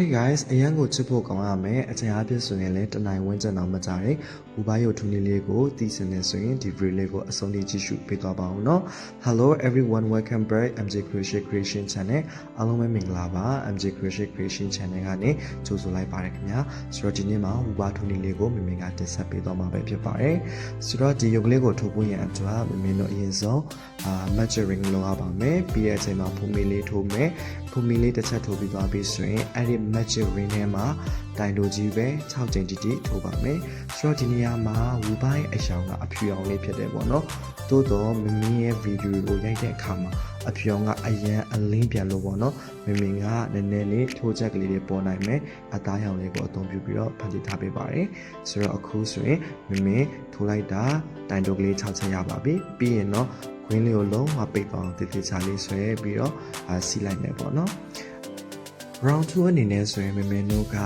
Hey guys အရန်ကိုချစ်ဖို့ကောင်းရမယ်အချိန်အားဖြင့်ဆိုရင်လည်းတနိုင်ဝန်းကျင်တော့မကြတယ် မူဘိုင်းရုပ်ထွန်းလေးလေးကိုသိစင်နေဆိုရင်ဒီ video လေးကိုအဆုံးထိကြည့်ရှုပေးသွားပါအောင်နော် Hello everyone welcome back MJ Creation Creation Channel အားလုံးပဲမင်္ဂလာပါ MJ Creation Creation Channel ကနေကြိုဆိုလိုက်ပါတယ်ခင်ဗျာဆိုတော့ဒီနေ့မှာမူဘိုင်းထွန်းလေးလေးကိုမမင်ကတင်ဆက်ပေးသွားမှာပဲဖြစ်ပါတယ်ဆိုတော့ဒီရုပ်ကလေးကိုထုတ်ပို့ရန်အတွက်မမင်တို့အရင်ဆုံးအာ measuring လုပ်ရပါမယ်ပြီးတဲ့အချိန်မှာဖူမီလေးထိုးမယ်ဖူမီလေးတစ်ချက်ထိုးပြီးသွားပြီဆိုရင်အဲ့ဒီ measuring ထဲမှာတိုင်တိုကြီးပဲ6ချိန်တိတိထိုးပါမယ်ဆိုတော့ဒီနေ့ကရာမှာဝူပိုင်းအယောင်ကအဖြူအောင်လေးဖြစ်တယ်ပေါ့နော်သို့တော့မမင်းရဲ့ဗီဒီယိုကိုရိုက်တဲ့အခါမှာအဖြူအောင်ကအရန်အလင်းပြန်လို့ပေါ့နော်မမင်းကနည်းနည်းလေးထိုးချက်ကလေးတွေပေါ်နိုင်မယ်အသားရောင်လေးကိုအသုံးပြုပြီးတော့ဖန်တီးထားပေးပါတယ်ဆိုတော့အခုဆိုရင်မမင်းထိုးလိုက်တာတိုင်တိုကလေး6ချက်ရပါပြီပြီးရင်တော့ green လေးကိုလုံးဝပိတ်သွားအောင်တည်တည်ချာလေးဆွဲပြီးတော့အာစီးလိုက်မယ်ပေါ့နော် round 2အနေနဲ့ဆိုရင်မမေတို့က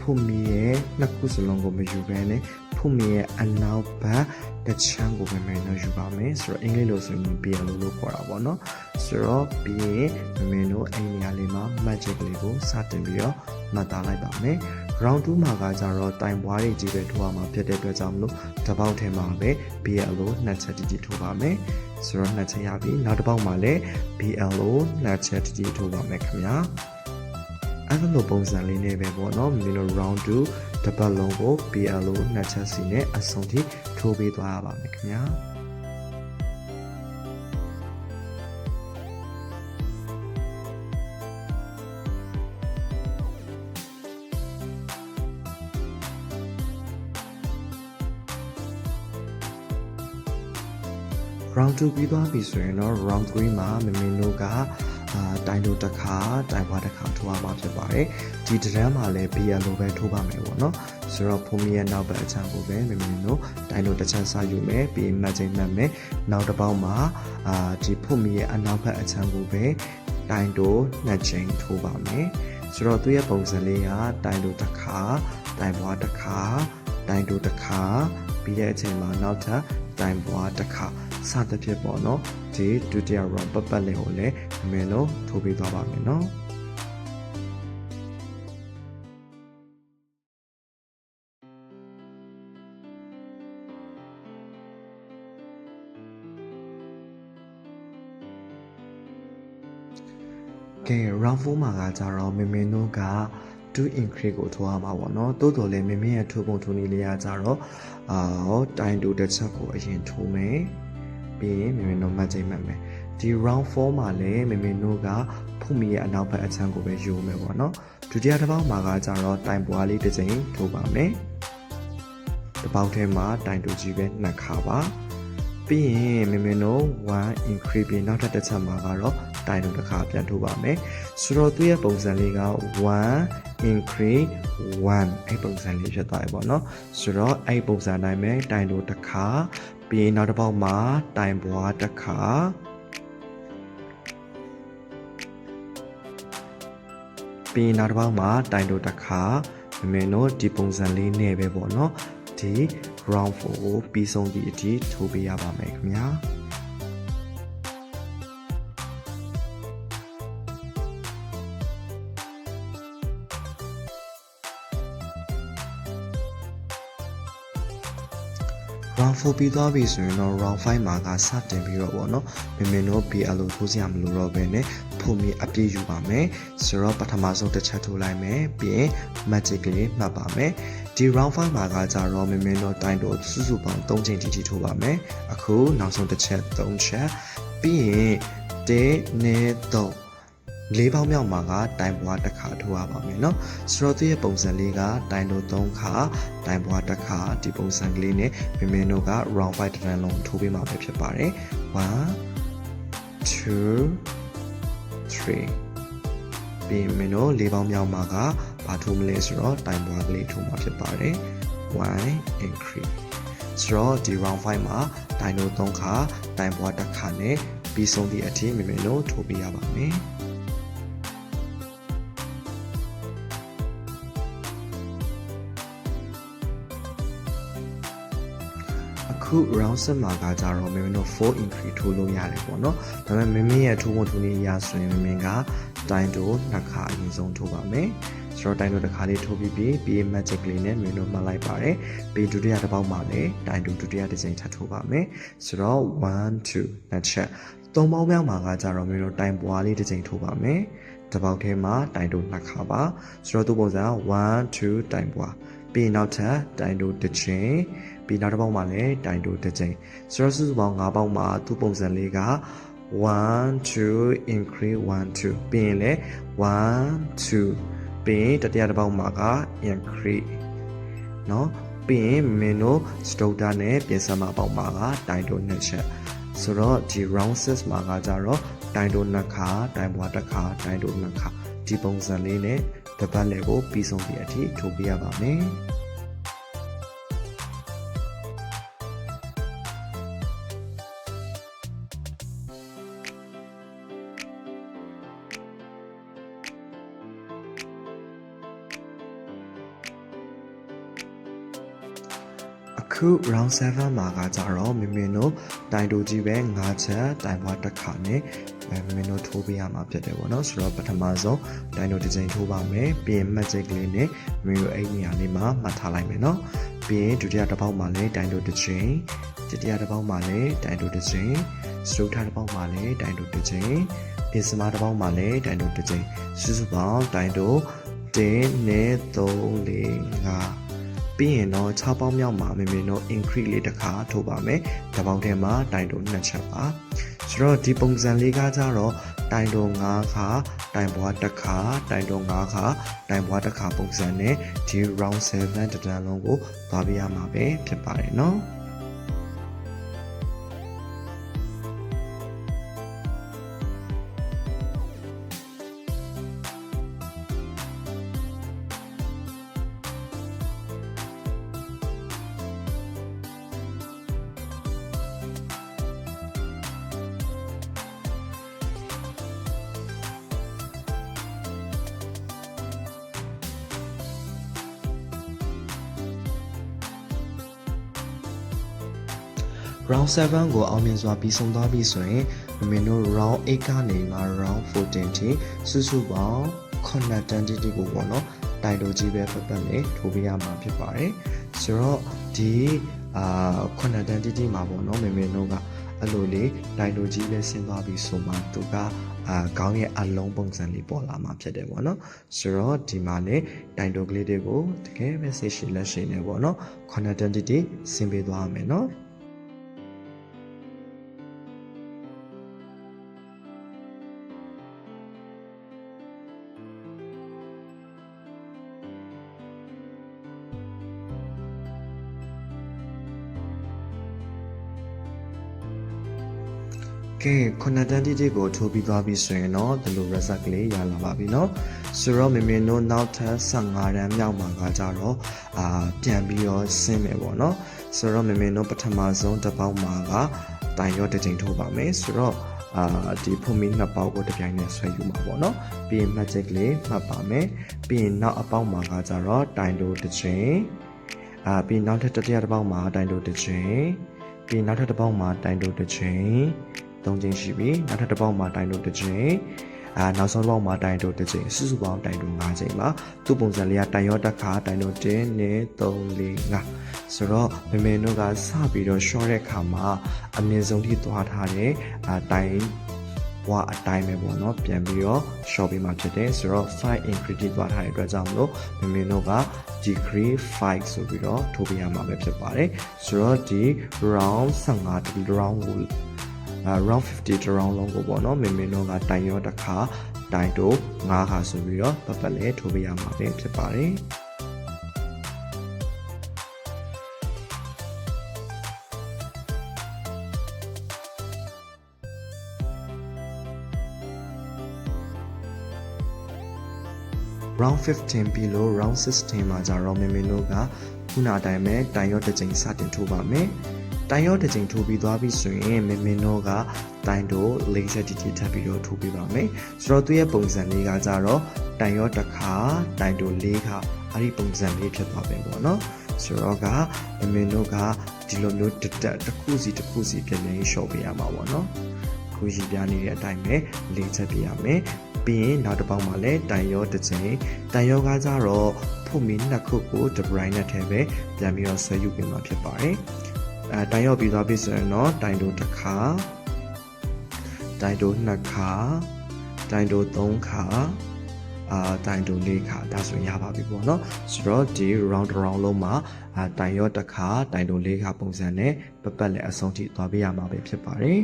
ဖုန်မီရဲ့နှစ်ခုစလုံးကိုမယူဘဲနဲ့ ဖုန်မီရဲ့အနောက်ဘက်တစ်ချမ်းကိုမမေတို့ယူပါမယ်ဆိုတော့အင်္ဂလိပ်လိုဆိုရင်ပြန်လို့လို့ခေါ်တာပေါ့နော်ဆိုတော့ပြီးရင်မမေတို့အဲ့ဒီနေရာလေးမှာ magic လေးကိုစတင်ပြီးတော့မှတ်သားလိုက်ပါမယ် round 2မှာကကြတော့တိုင်ပွားတွေကြီးပဲထိုးရမှာဖြစ်တဲ့အတွက်ကြောင့်မလို့တစ်ပေါက်ထဲမှာပဲ BL ကိုနှစ်ချက်တိတိထိုးပါမယ်ဆိုတော့နှစ်ချက်ရပြီနောက်တစ်ပေါက်မှာလည်း BL ကိုနှစ်ချက်တိတိထိုးပါမယ်ခင်ဗျာအဲ့လိုပုံစံလေးနဲ့ပဲပေါ့နော်မင်းတို့ round 2 တစ်ပတ်လုံးကို BL လို့နှစ်ချက်စီနဲ့အဆုံးထိထိုးပေးသွားရပါမယ်ခင်ဗျာ round 2ပြီးသွားပြီဆိုရင်တော့ round 3မှာမမင်းတို့က အာတိုင်တို့တစ်ခါတိုင်ဘွားတစ်ခါထိုးရမှာဖြစ်ပါတယ်ဒီတရမ်းမှာလည်း BL လိုပဲထိုးပါမယ်ပေါ့နော်ဆိုတော့ဖုန်မီရဲ့နောက်ဘက်အချမ်းကိုပဲမမင်းတို့တိုင်တို့တစ်ချမ်းစယူမယ်ပြီးမှတ်ချိန်မှတ်မယ်နောက်တစ်ပေါက်မှာအာဒီဖုန်မီရဲ့အနောက်ဘက်အချမ်းကိုပဲတိုင်တို့နှစ်ချိန်ထိုးပါမယ်ဆိုတော့သူ့ရဲ့ပုံစံလေးကတိုင်တို့တစ်ခါတိုင်ဘွားတစ်ခါတိုင်တို့တစ်ခါပြီးတဲ့အချိန်မှာနောက်ထပ်တိုင်ဘွားတစ်ခါ စသဖြင့်ပေါ့နော်ဒီဒုတိယ round ပတ်ပတ်လေးကိုလည်းအမေလုံးထိုးပေးသွားပါမယ်နော်ကဲ round 4မှာကကြတော့မင်းမင်းတို့က2 increase ကိုထိုးရမှာပေါ့နော်တိုးတော်လည်းမင်းမင်းရဲ့ထိုးပုံထိုးနည်းလေးကကြတော့အာဟောတိုင်တူတစ်ချက်ကိုအရင်ထိုးမယ် ပြီးရင်မင်းမင်းတို့မှတ်ချိန်မှတ်မယ်ဒီ round 4မှာလည်းမင်းမင်းတို့ကဖုန်မီရဲ့အနောက်ဘက်အချမ်းကိုပဲယူမယ်ပေါ့နော်ဒုတိယတစ်ပေါက်မှာကကြတော့တိုင်ပွားလေးတစ်ချိန်ထိုးပါမယ်တစ်ပေါက်ထဲမှာတိုင်တူကြီးပဲနှစ်ခါပါပြီးရင်မင်းမင်းတို့1 increase ပြီးနောက်ထပ်တစ်ချက်မှာကတော့တိုင်တူတစ်ခါပြန်ထိုးပါမယ်ဆိုတော့သူ့ရဲ့ပုံစံလေးက1 increase 1အဲ့ပုံစံလေးဖြစ်သွားပြီပေါ့နော်ဆိုတော့အဲ့ပုံစံတိုင်းပဲတိုင်တူတစ်ခါ ပြီးရင်နောက်တစ်ပေါက်မှာတိုင်ပွားတစ်ခါပြီးရင်နောက်တစ်ပေါက်မှာတိုင်တူတစ်ခါမမင်းတို့ဒီပုံစံလေးနဲ့ပဲပေါ့နော်ဒီ round 4ကိုပြီးဆုံးသည့်အထိထိုးပေးရပါမယ်ခင်ဗျာ round 4ပြီးသွားပြီဆိုရင်တော့ round 5မှာကစတင်ပြီးတော့ဗောနော်မင်းမင်းတို့ BL လို့ထိုးစရာမလိုတော့ဘဲနဲ့ဖုန်မီအပြည့်ယူပါမယ်ဆိုတော့ပထမဆုံးတစ်ချက်ထိုးလိုက်မယ်ပြီးရင် magic ကလေးမှတ်ပါမယ်ဒီ round 5မှာကကြတော့မင်းမင်းတို့တိုင်းတို့စုစုပေါင်း3ချိန်ထိထိထိုးပါမယ်အခုနောက်ဆုံးတစ်ချက်3ချက်ပြီးရင်တင်းနေ တော့လေးပေါင်းမြောက်မှာကတိုင်ပွားတစ်ခါထိုးရပါမယ်เนาะဆိုတော့သူရဲ့ပုံစံလေးကတိုင်တို့3ခါတိုင်ပွားတစ်ခါဒီပုံစံကလေးနဲ့မင်းမင်းတို့က round 5တစ်တန်းလုံးထိုးပေးမှာပဲဖြစ်ပါတယ်1 2 3ပြီးမင်းတို့လေးပေါင်းမြောက်မှာကဘာထိုးမလဲဆိုတော့တိုင်ပွားကလေးထိုးမှာဖြစ်ပါတယ်1 increase ဆိုတော့ဒီ round 5မှာတိုင်တို့3ခါတိုင်ပွားတစ်ခါနဲ့ပြီးဆုံးသည့်အထိမင်းမင်းတို့ထိုးပေးရပါမယ် အခု round 7မှာကကြတော့မင်းတို့4 increase ထိုးလို့ရတယ်ပေါ့နော်ဒါပေမဲ့မင်းမင်းရဲ့ထိုးဖို့ထိုးနည်းအရဆိုရင်မင်းကတိုင်းတိုနှစ်ခါအရင်ဆုံးထိုးပါမယ်ဆိုတော့တိုင်တို့တစ်ခါလေးထိုးပြီးပြီးပြီးရင် magic လေးနဲ့မင်းတို့မှတ်လိုက်ပါတယ်ပြီးဒုတိယတစ်ပေါက်မှာလည်းတိုင်တို့ဒုတိယတစ်ချိန်ထပ်ထိုးပါမယ်ဆိုတော့1 2နှစ်ချက်သုံးပေါင်းမြောက်မှာကကြတော့မင်းတို့တိုင်ပွားလေးတစ်ချိန်ထိုးပါမယ်တစ်ပေါက်ထဲမှာတိုင်တို့နှစ်ခါပါဆိုတော့သူ့ပုံစံ1 2တိုင်ပွားပြီးရင်နောက်ထပ်တိုင်တို့တစ်ချိန် ပြီးနောက်တစ်ပေါက်မှာလည်းတိုင်တို့တစ်ချိန်ဆိုတော့စုစုပေါင်း၅ပေါက်မှာသူ့ပုံစံလေးက1 2 increase 1 2ပြီးရင်လည်း1 2ပြီးရင်တတိယတစ်ပေါက်မှာက increase เนาะပြီးရင်မင်းတို့ stoder နဲ့ပြင်ဆင်မပေါက်မှာကတိုင်တိုနှစ်ချက်ဆိုတော့ဒီ round 6မှာကကြတော့တိုင်တိုနှစ်ခါတိုင်ပွားတစ်ခါတိုင်တိုနှစ်ခါဒီပုံစံလေးနဲ့တပတ်လေကိုပြီးဆုံးပြီးအထိထိုးပြရပါမယ် ခု round 7မှာကကြတော့မင်းမင်းတို့တိုင်တိုကြီးပဲ၅ချက်တိုင်ပွားတစ်ခါနဲ့အဲမင်းမင်းတို့ထိုးပေးရမှာဖြစ်တယ်ပေါ့နော်ဆိုတော့ပထမဆုံးတိုင်တိုတစ်ချိန်ထိုးပါမယ်ပြီးရင် magic လေးနဲ့မင်းတို့အဲ့နေရာလေးမှာမှတ်ထားလိုက်မယ်နော်ပြီးရင်ဒုတိယတစ်ပေါက်မှာလည်းတိုင်တိုတစ်ချိန်တတိယတစ်ပေါက်မှာလည်းတိုင်တိုတစ်ချိန်စတုထတစ်ပေါက်မှာလည်းတိုင်တိုတစ်ချိန်အစ္စမတစ်ပေါက်မှာလည်းတိုင်တိုတစ်ချိန်စုစုပေါင်းတိုင်တို1နဲ့3 4 5 ပြီးရင်တော့6ပေါင်းမြောက်မှာမင်းမင်းတို့ increase လေးတစ်ခါထိုးပါမယ်။တစ်ပေါက်ထဲမှာတိုင်တိုနှစ်ချက်ပါ။ဆိုတော့ဒီပုံစံလေးကကြတော့တိုင်တို9ခါတိုင်ပွားတစ်ခါတိုင်တို9ခါတိုင်ပွားတစ်ခါပုံစံနဲ့ဒီ round 7တတန်းလုံးကိုသွားပြရမှာပဲဖြစ်ပါတယ်နော်။ round 7ကိုအောင်မြင်စွာပြီးဆုံးသွားပြီဆိုရင်မမင်းတို့ round 8ကနေမှ round 14ထိစုစုပေါင်း9တန်းတိတိကိုပေါ့နော်တိုင်တိုကြီးပဲပတ်ပတ်နဲ့ထိုးပေးရမှာဖြစ်ပါတယ်ဆိုတော့ဒီအာ9တန်းတိတိမှာပေါ့နော်မမင်းတို့ကအဲ့လိုလေးတိုင်တိုကြီးပဲဆင်းသွားပြီဆိုမှသူကအာခေါင်းရဲ့အလုံးပုံစံလေးပေါ်လာမှာဖြစ်တယ်ပေါ့နော်ဆိုတော့ဒီမှာလေတိုင်တိုကလေးတွေကိုတကယ်ပဲစိတ်ရှိလက်ရှိနေပေါ့နော်9တန်းတိတိဆင်းပေးသွားရမယ်နော် ကဲခုနတန်းတိတိကိုထိုးပြီးသွားပြီဆိုရင်တော့ဒီလို result ကလေးရလာပါပြီเนาะဆိုတော့မင်းမင်းတို့နောက်ထပ်15တန်းမြောက်မှာကကြတော့အာပြန်ပြီးတော့ဆင်းမယ်ပေါ့เนาะဆိုတော့မင်းမင်းတို့ပထမဆုံးတစ်ပေါက်မှာကတိုင်ရောတစ်ချိန်ထိုးပါမယ်ဆိုတော့အာဒီဖုန်မီနှစ်ပေါက်ကိုတစ်ပြိုင်နက်ဆွဲယူမှာပေါ့เนาะပြီးရင် magic လေးမှတ်ပါမယ်ပြီးရင်နောက်အပေါက်မှာကကြတော့တိုင်တိုတစ်ချိန်အာပြီးနောက်ထပ်တတိယတစ်ပေါက်မှာတိုင်တိုတစ်ချိန်ပြီးနောက်ထပ်တစ်ပေါက်မှာတိုင်တိုတစ်ချိန် ၃ချိန်ရှိပြီနောက်ထပ်တစ်ပေါက်မှာတိုင်တို့တစ်ချိန်အာနောက်ဆုံးတစ်ပေါက်မှာတိုင်တို့တစ်ချိန်စုစုပေါင်းတိုင်တို့၅ချိန်ပါသူ့ပုံစံလေးကတိုင်ရောတစ်ခါတိုင်တို့1 2 3 4 5ဆိုတော့မမေတို့ကစပြီးတော့ short တဲ့ခါမှာအမြင့်ဆုံးထိသွားထားတဲ့အာတိုင်ဘွားအတိုင်းပဲပေါ့နော်ပြန်ပြီးတော့ short ပေးမှာဖြစ်တယ်ဆိုတော့5 increase သွားထားတဲ့အတွက်ကြောင့်မလို့မမေတို့က degree 5ဆိုပြီးတော့ထိုးပေးရမှာပဲဖြစ်ပါတယ်ဆိုတော့ဒီ round 15ဒီ round ကိုအဲ round 50တစ် round လုံးကိုပေါ့နော်မင်းမင်းတို့ကတိုင်ရောတစ်ခါတိုင်တို့9ခါဆိုပြီးတော့ပတ်ပတ်လဲထိုးပေးရမှာပဲဖြစ်ပါတယ် round 15ပြီးလို့ round 16မှာကြတော့မင်းမင်းတို့ကခုနအတိုင်းပဲတိုင်ရောတစ်ချိန်စတင်ထိုးပါမယ် တိုင်ရောတစ်ချိန်ထိုးပြီးသွားပြီဆိုရင်မင်းမင်းတို့ကတိုင်တို့၄ချက်တီတီထပ်ပြီးတော့ထိုးပေးပါမယ်ဆိုတော့သူ့ရဲ့ပုံစံလေးကကြတော့တိုင်ရောတစ်ခါတိုင်တို့၄ခါအဲ့ဒီပုံစံလေးဖြစ်သွားပဲပေါ့နော်ဆိုတော့ကမင်းမင်းတို့ကဒီလိုမျိုးတက်တက်တစ်ခုစီတစ်ခုစီပြင်နေရှော့ပေးရမှာပေါ့နော်ခုရှိပြနေတဲ့အတိုင်းပဲ၄ချက်ပြရမယ်ပြီးရင်နောက်တစ်ပေါက်မှာလည်းတိုင်ရောတစ်ချိန်တိုင်ရောကကြတော့ဖုတ်မီနှစ်ခုကိုတပရိုင်းနဲ့ထဲပဲပြန်ပြီးတော့ဆွဲယူပေးမှာဖြစ်ပါတယ် အဲတိုင်ရောပြီးသွားပြီဆိုရင်တော့တိုင်တို့တစ်ခါတိုင်တို့နှစ်ခါတိုင်တို့သုံးခါအာတိုင်တို့လေးခါဒါဆိုရင်ရပါပြီပေါ့နော်ဆိုတော့ဒီ round round လုံးမှာအာတိုင်ရောတစ်ခါတိုင်တို့လေးခါပုံစံနဲ့ပပတ်လက်အဆုံးထိသွားပေးရမှာပဲဖြစ်ပါတယ်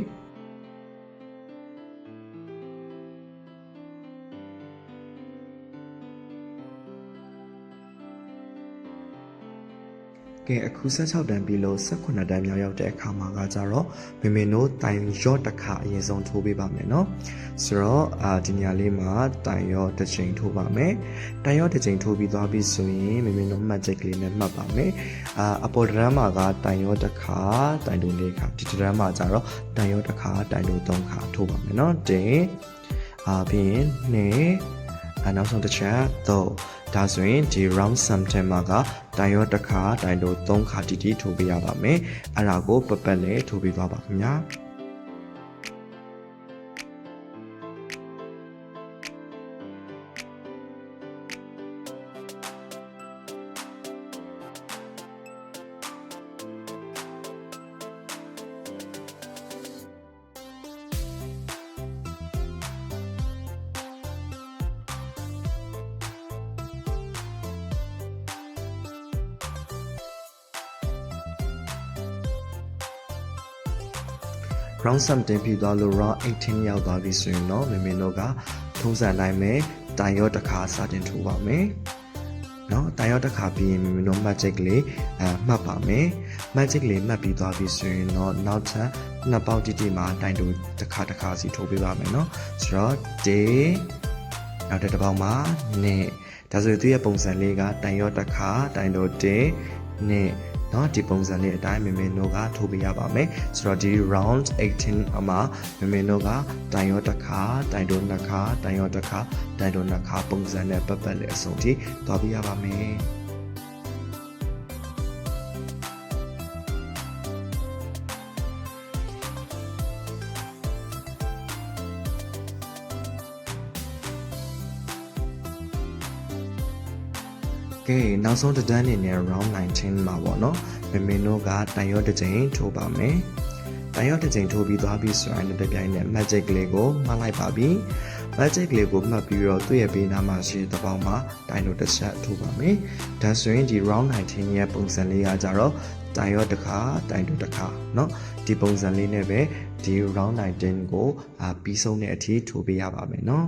ကဲအခု16တန်းပြီးလို့18တန်းမြောက်ရောက်တဲ့အခါမှာကကြတော့မမင်တို့တိုင်ရော့တစ်ခါအရင်ဆုံးထိုးပေးပါမယ်နော်ဆိုတော့အာဒီညလေးမှာတိုင်ရော့တစ်ချိန်ထိုးပါမယ်တိုင်ရော့တစ်ချိန်ထိုးပြီးသွားပြီဆိုရင်မမင်တို့မှတ်ချက်ကလေးနဲ့မှတ်ပါမယ်အာအပေါ်ဒရမ်မှာကတိုင်ရော့တစ်ခါတိုင်တူလေးခါဒီဒရမ်မှာကြတော့တိုင်ရော့တစ်ခါတိုင်တူသုံးခါထိုးပါမယ်နော်တင်းအာပြီးရင်နေအနောက်ဆုံးတစ်ချက်သုံး ဒါဆိုရင်ဒီ round sum ထဲမှာကတိုင်ရောတစ်ခါတိုင်တို့3ခါတီတီထိုးပေးရပါမယ်အဲ့ဒါကိုပပတ်လဲထိုးပေးသွားပါခင်ဗျာ round sum တင်ပြီးသွားလို့ round 18ရောက်သွားပြီဆိုရင်တော့မမေတို့ကထုံးစံတိုင်းပဲတိုင်ရောတစ်ခါစတင်ထိုးပါမယ်เนาะတိုင်ရောတစ်ခါပြီးရင်မမေတို့ magic လေးအဲမှတ်ပါမယ် magic လေးမှတ်ပြီးသွားပြီဆိုရင်တော့နောက်ထပ်နှစ်ပေါက်တိတိမှာတိုင်တူတစ်ခါတစ်ခါစီထိုးပေးပါမယ်เนาะဆိုတော့ day နောက်တစ်တစ်ပေါက်မှာနေ့ဒါဆိုရင်သူရဲ့ပုံစံလေးကတိုင်ရောတစ်ခါတိုင်တို့ day နေ့ เนาะဒီပုံစံလေးအတိုင်းမမေတို့ကထိုးပေးရပါမယ်ဆိုတော့ဒီ round 18အမှာမမေတို့ကတိုင်ရောတစ်ခါတိုင်တို့နှစ်ခါတိုင်ရောတစ်ခါတိုင်တို့နှစ်ခါပုံစံနဲ့ပတ်ပတ်လေးအစုံထိသွားပေးရပါမယ် ကဲနောက်ဆုံးတစ်တန်းအနေနဲ့ round 19မှာပေါ့နော်မမေတို့ကတိုင်ရောတစ်ချိန်ထိုးပါမယ်တိုင်ရောတစ်ချိန်ထိုးပြီးသွားပြီဆိုရင်လည်းတစ်ပြိုင်နက် magic ကလေးကိုမှတ်လိုက်ပါပြီ magic ကလေးကိုမှတ်ပြီးတော့သူ့ရဲ့ဘေးနားမှာရှိတဲ့ပေါင်းမှာတိုင်တို့တစ်ချက်ထိုးပါမယ်ဒါဆိုရင်ဒီ round 19ရဲ့ပုံစံလေးကကြတော့တိုင်ရောတစ်ခါတိုင်တို့တစ်ခါเนาะဒီပုံစံလေးနဲ့ပဲဒီ round 19ကိုအာပြီးဆုံးတဲ့အထိထိုးပေးရပါမယ်เนาะ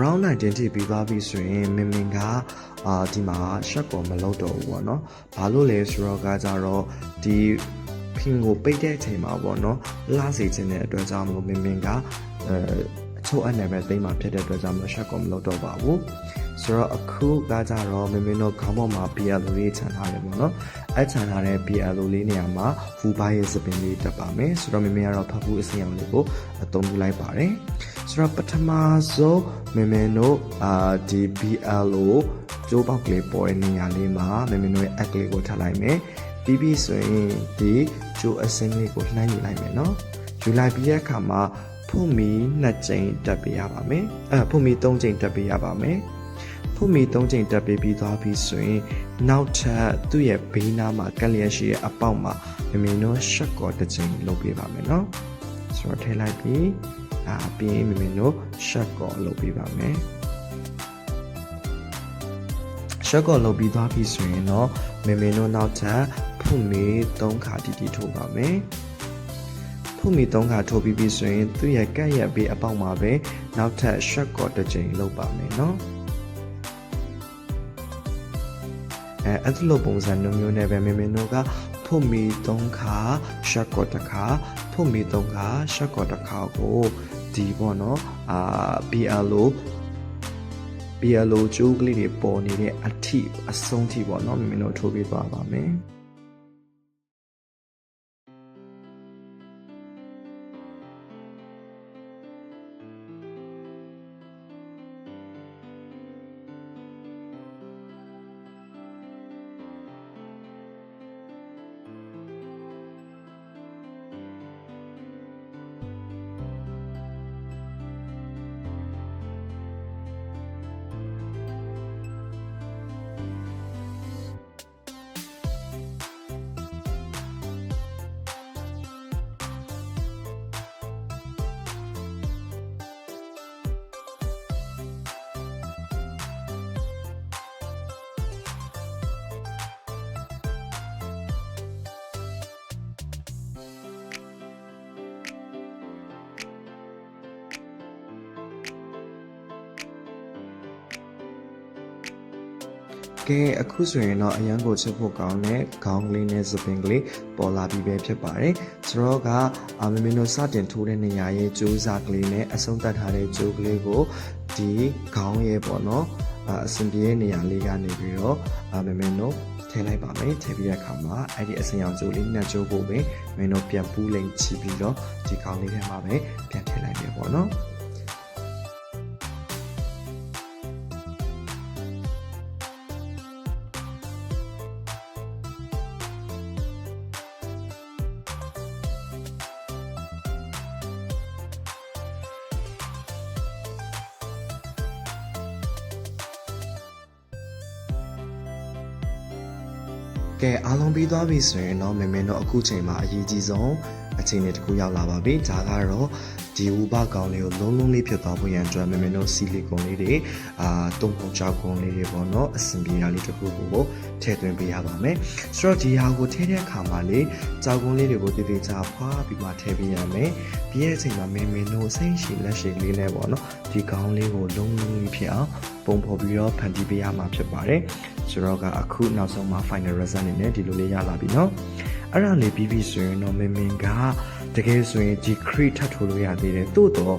round 19ထိပြီးသွားပြီဆိုရင်မင်မင်ကအာဒီမှာရှက်ကောမလုပ်တော့ဘူးပေါ့နော်ဘာလို့လဲဆိုတော့ကကြတော့ဒီဖင်ကိုပိတ်တဲ့အချိန်မှာပေါ့နော်လှစေခြင်းတဲ့အတွက်ကြောင့်မလို့မင်မင်ကအဲအချို့အနေနဲ့သိမ်းမှာဖြစ်တဲ့အတွက်ကြောင့်မလို့ရှက်ကောမလုပ်တော့ပါဘူးဆိုတော့အခုကကြတော့မင်မင်တို့ခေါင်းပေါ်မှာ PL လေးခြံထားတယ်ပေါ့နော် အဲခြံထားတဲ့ PL လေးနေရာမှာဖူပါရဲ့စပင်လေးတက်ပါမယ်ဆိုတော့မင်မင်ကတော့ဖတ်ဘူးအစင်အောင်လေးကိုအသုံးပြုလိုက်ပါတယ်ဆိုတော့ပထမဆုံးမင်မင်တို့အာဒီ BL ကိုကျိုးပေါက်ကလေးပေါ်တဲ့နေရာလေးမှာမင်မင်တို့ရဲ့ act လေးကိုထပ်လိုက်မယ်ပြီးပြီဆိုရင်ဒီကျိုးအစင်းလေးကိုနှိုင်းယူလိုက်မယ်နော်ယူလိုက်ပြီးတဲ့အခါမှာဖုန်မီနှစ်ကြိမ်တက်ပေးရပါမယ်အဲဖုန်မီသုံးကြိမ်တက်ပေးရပါမယ် ဖုန်မီသုံးကြိမ်တက်ပေးပြီးသွားပြီဆိုရင်နောက်ထပ်သူ့ရဲ့ဘေးနားမှာကက်လျက်ရှိရဲ့အပေါက်မှာမင်မင်တို့ရှက်ကောတစ်ကြိမ်လုပ်ပေးပါမယ်နော်ဆိုတော့ထည့်လိုက်ပြီးအာပြီးရင်မမင်းတို့ shot ကိုလုပ်ပေးပါမယ်ရှက်ကော့လုပ်ပြီးသွားပြီဆိုရင်တော့မေမေတို့နောက်ထပ်ဖုမေ၃ခါတီတီထိုးပါမယ်ဖုမေ၃ခါထိုးပြီးပြီဆိုရင်သူ့ရဲ့ကက်ရက်ဘေးအပေါက်မှာပဲနောက်ထပ်ရှက်ကော့တစ်ကြိမ်လုပ်ပါမယ်နော် အဲအဲ့ဒီလိုပုံစံမျိုးမျိုးနဲ့ပဲမေမေတို့ကဖုမေ၃ခါရှက်ကော့တစ်ခါဖုမေ၃ခါရှက်ကော့တစ်ခါကိုဒီပေါ့နော်အာ BLO BLO ကျိုးကလေးတွေပေါ်နေတဲ့အထိအဆုံးထိပေါ့နော်မင်းတို့ထိုးပေးသွားပါမယ် ကဲအခုဆိုရင်တော့အရန်ကိုချစ်ဖို့ကောင်းတဲ့ခေါင်းကလေးနဲ့စပင်ကလေးပေါ်လာပြီးပဲဖြစ်ပါတယ်ဆိုတော့ကအမမင်းတို့စတင်ထိုးတဲ့နေရာရဲ့ကျိုးစားကလေးနဲ့အဆုံးသတ်ထားတဲ့ကျိုးကလေးကိုဒီခေါင်းရဲ့ပေါ့နော်အအစင်ပြေတဲ့နေရာလေးကနေပြီးတော့အမမင်းတို့ထည့်လိုက်ပါမယ်ထည့်ပြီးတဲ့အခါမှာအဲ့ဒီအစင်ရောင်ကျိုးလေးနဲ့ကျိုးဖို့ပဲမင်းတို့ပြန်ပူးလိမ်ချပြီးတော့ဒီခေါင်းလေးထဲမှာပဲပြန်ထည့်လိုက်ပြီပေါ့နော် ကဲအားလုံးပြီးသွားပြီဆိုရင်တော့မမေတို့အခုချိန်မှာအရေးကြီးဆုံးအချိန်တွေတစ်ခုရောက်လာပါပြီဒါကတော့ဒီဥပကောင်လေးကိုလုံးလုံးလေးဖြစ်သွားဖို့ရန်အတွက်မမေတို့ဆီလီကွန်လေးတွေအာတုံပုံကြောက်ကွန်လေးတွေပေါ့နော်အဆင်ပြေတာလေးတစ်ခုကိုထည့်သွင်းပေးရပါမယ်ဆိုတော့ဒီဟာကိုထည့်တဲ့အခါမှာလေကြောက်ကွန်လေးတွေကိုတည်တည်ချာဖွာပြီးမှထည့်ပေးရမယ်ပြီးရဲ့အချိန်မှာမမေတို့စိတ်ရှိလက်ရှိလေးနဲ့ပေါ့နော်ဒီကောင်လေးကိုလုံးလုံးလေးဖြစ်အောင်ပုံဖော်ပြီးတော့ဖန်တီးပေးရမှာဖြစ်ပါတယ် ဆိုတော့ကအခုနောက်ဆုံးမှာ final result အနေနဲ့ဒီလိုလေးရလာပြီเนาะအဲ့ဒါလေးပြီးပြီဆိုရင်တော့မင်မင်ကတကယ်ဆိုရင်ဒီ crit ထပ်ထိုးလို့ရသေးတယ်သို့တော့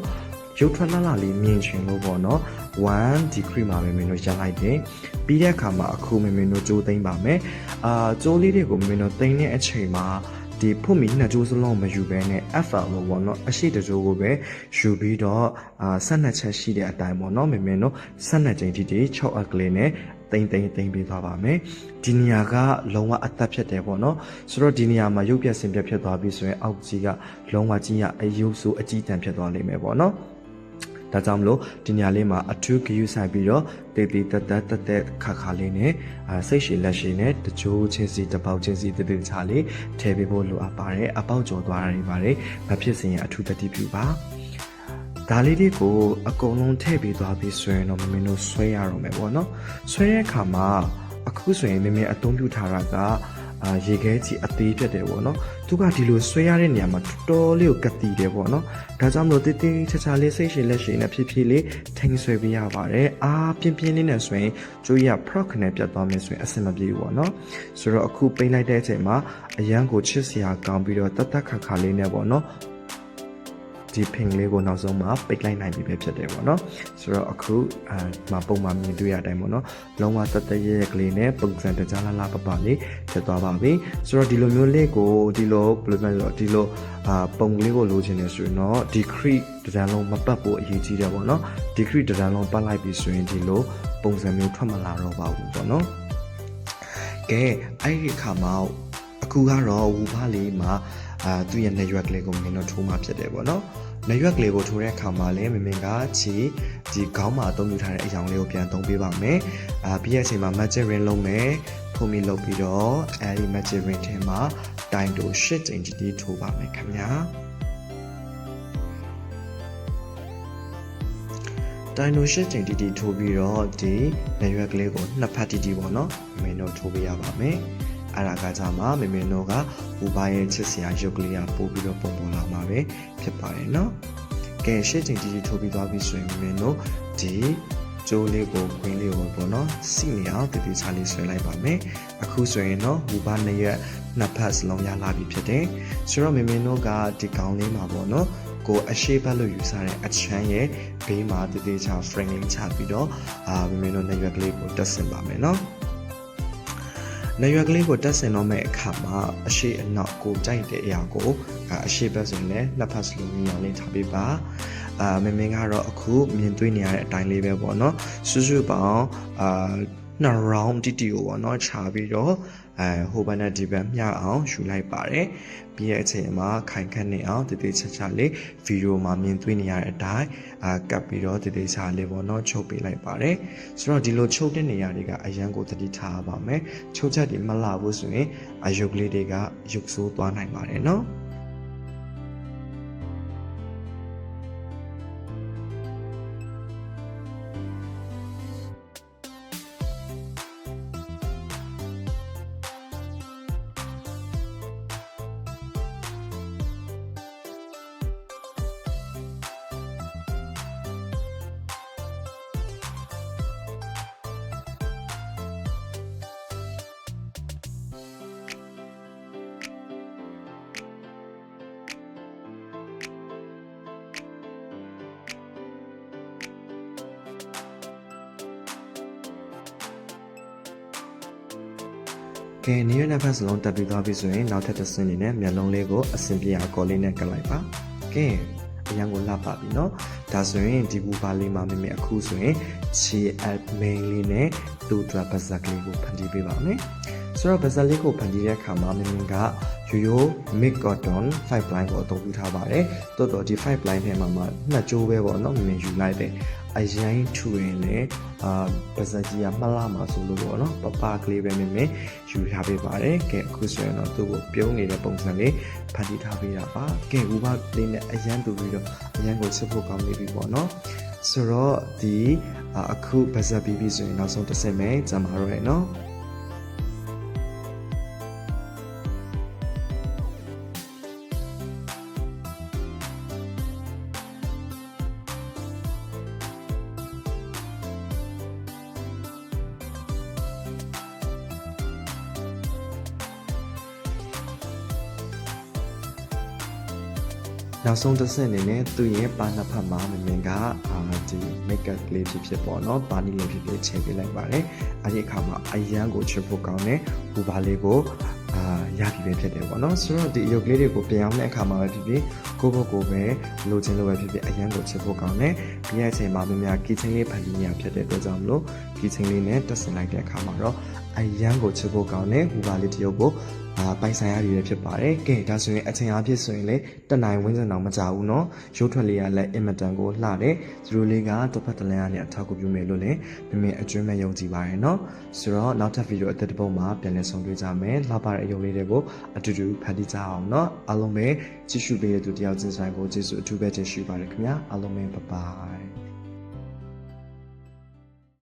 ရုပ်ထွက်လှလှလေးမြင်ချင်လို့ပေါ့နော်1 degree မှာမင်မင်တို့ရလိုက်တယ်ပြီးတဲ့အခါမှာအခုမင်မင်တို့ကြိုးသိမ်းပါမယ်အာကြိုးလေးတွေကိုမင်မင်တို့သိမ်းတဲ့အချိန်မှာဒီဖုတ်မီနှစ်ကြိုးစလုံးမယူဘဲနဲ့ FL လို့ပေါ့နော်အရှိတကြိုးကိုပဲယူပြီးတော့အာဆက်နှစ်ချက်ရှိတဲ့အတိုင်းပေါ့နော်မင်မင်တို့ဆက်နှစ်ချိန်ထိတိ6အကလေးနဲ့ တိမ့်တိမ့်တိမ့်ပေးသွားပါမယ်ဒီနေရာကလုံးဝအသက်ဖြစ်တယ်ပေါ့နော်ဆိုတော့ဒီနေရာမှာရုပ်ပြက်စင်ပြက်ဖြစ်သွားပြီဆိုရင်အောက်ကြီးကလုံးဝကြီးရအယုတ်ဆိုအကြီးတန်းဖြစ်သွားလိမ့်မယ်ပေါ့နော်ဒါကြောင့်မလို့ဒီနေရာလေးမှာအထူးဂယူဆိုင်ပြီးတော့တေးသေးတက်တက်တက်တက်ခါခါလေးနဲ့အာစိတ်ရှည်လက်ရှည်နဲ့တကြိုးချင်းစီတစ်ပေါက်ချင်းစီတေးသေးချာလေးထည့်ပေးဖို့လိုအပ်ပါတယ်အပေါက်ကျော်သွားရနေပါတယ်မဖြစ်စင်ရအထူးတတိပြုပါ ဒါလေးတွေကိုအကုန်လုံးထည့်ပေးသွားပြီဆိုရင်တော့မမင်းတို့ဆွဲရတော့မယ်ပေါ့နော်ဆွဲတဲ့အခါမှာအခုဆိုရင်မမင်းအသုံးပြုထားတာကအာရေခဲကြီးအသေးဖြစ်တယ်ပေါ့နော်သူကဒီလိုဆွဲရတဲ့နေရာမှာတော်တော်လေးကိုကတိတယ်ပေါ့နော်ဒါကြောင့်မလို့တိတိချာချာလေးစိတ်ရှည်လက်ရှည်နဲ့ဖြည်းဖြည်းလေးထိန်းဆွဲပေးရပါတယ်အာပြင်းပြင်းလေးနဲ့ဆိုရင်ကျိုးရ proc နဲ့ပြတ်သွားမယ်ဆိုရင်အဆင်မပြေဘူးပေါ့နော်ဆိုတော့အခုပိတ်လိုက်တဲ့အချိန်မှာအရန်ကိုချစ်စရာကောင်းပြီးတော့တတ်တတ်ခါခါလေးနဲ့ပေါ့နော် ဒီဖင်လေးကိုနောက်ဆုံးမှာပိတ်လိုက်နိုင်ပြီပဲဖြစ်တယ်ပေါ့နော်ဆိုတော့အခုအာမပုံမှန်မြင်တွေ့ရတဲ့အတိုင်းပေါ့နော်လုံးဝတတ်တရဲကလေးနဲ့ပုံစံတကြားလာလာပပလေးဖြစ်သွားပါပြီဆိုတော့ဒီလိုမျိုးလေးကိုဒီလိုဘယ်လိုလဲဆိုတော့ဒီလိုအာပုံလေးကိုလိုချင်နေဆိုရင်တော့ဒီ create တစ်ဒန်းလုံးမပတ်ဖို့အရေးကြီးတယ်ပေါ့နော်ဒီ create တစ်ဒန်းလုံးပတ်လိုက်ပြီဆိုရင်ဒီလိုပုံစံမျိုးထွက်မလာတော့ပါဘူးပေါ့နော်ကဲအဲ့ဒီအခါမှာအခုကတော့ဝူဖားလေးမှာ အာသူ့ရဲ့နေရွက်ကလေးကိုမင်းတို့ထိုးမှဖြစ်တယ်ပေါ့နော်နေရွက်ကလေးကိုထိုးတဲ့အခါမှာလည်းမမင်ကချီဒီခေါင်းမှာအသုံးပြုထားတဲ့အယောင်လေးကိုပြန်သုံးပေးပါမယ်အာပြီးရဲ့အချိန်မှာ magic ring လုံးမယ်ဖုန်မီလုပ်ပြီးတော့အဲဒီ magic ring ထဲမှာတိုင်တိုရှစ်ချိန်ကြီးတီးထိုးပါမယ်ခင်ဗျာတိုင်လိုရှစ်ချိန်တီတီထိုးပြီးတော့ဒီနေရွက်ကလေးကိုနှစ်ဖက်တီတီပေါ့နော်မင်းတို့ထိုးပေးရပါမယ် အဲ့ဒါကကြမှာမင်းမင်းတို့ကဘူပါရဲ့ချစ်စရာရုပ်ကလေးကပို့ပြီးတော့ပုံပေါ်လာမှာပဲဖြစ်ပါတယ်နော်ကဲရှစ်ချိန်တီတီထိုးပြီးသွားပြီဆိုရင်မင်းတို့ဒီကျိုးလေးကိုခွင်းလေးကိုပေါ့နော်စီနေအောင်တတိချလေးဆွဲလိုက်ပါမယ်အခုဆိုရင်တော့ဘူပါနှစ်ရက်နှစ်ဖက်စလုံးရလာပြီဖြစ်တယ်ဆိုတော့မင်းမင်းတို့ကဒီကောင်းလေးမှာပေါ့နော်ကိုအရှိဘက်လို့ယူဆတဲ့အချမ်းရဲ့ဘေးမှာတည်တည်ချ frame လေးချပြီးတော့အာမင်းမင်းတို့နေရွက်ကလေးကိုတက်ဆင်ပါမယ်နော် နေရွက်ကလေးကိုတက်ဆင်တော့မဲ့အခါမှာအရှိအနောက်ကိုကြိုက်တဲ့အရာကိုအာအရှိဘက်ဆိုရင်လည်းနှစ်ဖက်စလုံးမြင်အောင်လေးထားပေးပါအာမင်းမင်းကတော့အခုမြင်တွေ့နေရတဲ့အတိုင်းလေးပဲပေါ့နော်စုစုပေါင်းအာ နှစ် round တီတီကိုပေါ့နော်ခြာပြီးတော့အဲဟိုဘက်နဲ့ဒီဘက်မျှအောင်ယူလိုက်ပါတယ်ပြီးရဲ့အချိန်မှာခိုင်ခန့်နေအောင်တည်တည်ချာချာလေးဗီဒီယိုမှာမြင်တွေ့နေရတဲ့အတိုင်းအာကပ်ပြီးတော့တည်တည်ချာလေးပေါ့နော်ချုပ်ပေးလိုက်ပါတယ်ဆိုတော့ဒီလိုချုပ်တဲ့နေရာတွေကအရန်ကိုတတိထားပါမယ်ချုပ်ချက်တွေမလာဘူးဆိုရင်အယုတ်ကလေးတွေကရုပ်ဆိုးသွားနိုင်ပါတယ်နော် ကဲနေရတဲ့ဖက်စလုံးတက်ပြီးသွားပြီဆိုရင်နောက်ထပ်တစ်ဆင့်အနေနဲ့မျက်လုံးလေးကိုအဆင်ပြေအောင်ကော်လေးနဲ့ကပ်လိုက်ပါကဲအရန်ကိုလှပပြီเนาะဒါဆိုရင်ဒီဘူပါလေးမှာမမေအခုဆိုရင် chi at main လေးနဲ့သူ့အတွက်ပါဇက်ကလေးကိုဖန်တီးပေးပါမယ်ဆိုတော့ပါဇက်လေးကိုဖန်တီးတဲ့အခါမှာမင်းမင်းကရိုးရိုး mid cotton 5 line ကိုအသုံးပြုထားပါတယ်တော်တော်ဒီ5 line ထဲမှာမှနှစ်ကြိုးပဲပေါ့เนาะမင်းမင်းယူလိုက်တယ် အရင်ထူရင်လည်းအာပါဇက်ကြီးကမှတ်လာမှာဆိုလို့ပေါ့နော်ပပကလေးပဲမင်းမင်းယူထားပေးပါတယ်ကဲအခုဆိုရင်တော့သူ့ကိုပြုံးနေတဲ့ပုံစံလေးဖန်တီးထားပေးတာပါကဲဘူပါလေးနဲ့အရန်တူပြီးတော့အရန်ကိုချစ်ဖို့ကောင်းနေပြီပေါ့နော်ဆိုတော့ဒီအာအခုပါဇက်ပြီးပြီဆိုရင်နောက်ဆုံးတစ်ဆင့်ပဲကြံပါတော့ရယ်နော် နောက်ဆုံးတစ်ဆင့်အနေနဲ့သူ့ရဲ့ပါနှစ်ဖက်မှာမမြင်ကအာဒီ makeup လေးဖြစ်ဖြစ်ပေါ့နော်ပါနီလေးဖြစ်ဖြစ်ချိန်ပေးလိုက်ပါတယ်အဲဒီအခါမှာအရန်ကိုချစ်ဖို့ကောင်းတဲ့ဘူပါလေးကိုအာရပြီပဲဖြစ်တယ်ပေါ့နော်ဆိုတော့ဒီအယုတ်ကလေးတွေကိုပြန်အောင်တဲ့အခါမှာပဲဖြစ်ဖြစ်ကိုယ့်ဘက်ကိုပဲလိုချင်လို့ပဲဖြစ်ဖြစ်အရန်ကိုချစ်ဖို့ကောင်းတယ်ပြီးရဲ့အချိန်မှာမများကီချင်းလေးဖန်တီးနေရဖြစ်တဲ့အတွက်ကြောင့်မလို့ကီချင်းလေးနဲ့တက်ဆင်လိုက်တဲ့အခါမှာတော့အရန်ကိုချစ်ဖို့ကောင်းတဲ့ဘူပါလေးတစ်ရုပ်ကို အာပိုင်ဆိုင်ရရည်ဖြစ်ပါတယ်ကဲဒါဆိုရင်အချိန်အားဖြင့်ဆိုရင်လေတနိုင်ဝင်းစံအောင်မကြဘူးเนาะရုပ်ထွက်လေးကလည်းအင်မတန်ကိုလှတယ်သူတို့လေးကတစ်ဖက်တစ်လမ်းကနေအထောက်အကူပြုမယ်လို့လည်းမမေအကျွမ်းမဲ့ယုံကြည်ပါတယ်เนาะဆိုတော့နောက်ထပ်ဗီဒီယိုအသစ်တစ်ပုဒ်မှာပြန်လည်ဆုံတွေ့ကြမယ်လှပတဲ့အယုံလေးတွေကိုအတူတူဖန်တီးကြအောင်เนาะအားလုံးပဲကြည့်ရှုပေးတဲ့သူတယောက်ချင်းဆိုင်ကိုကျေးဇူးအထူးပဲတင်ရှိပါတယ်ခင်ဗျာအားလုံးပဲဘိုင်ဘိုင်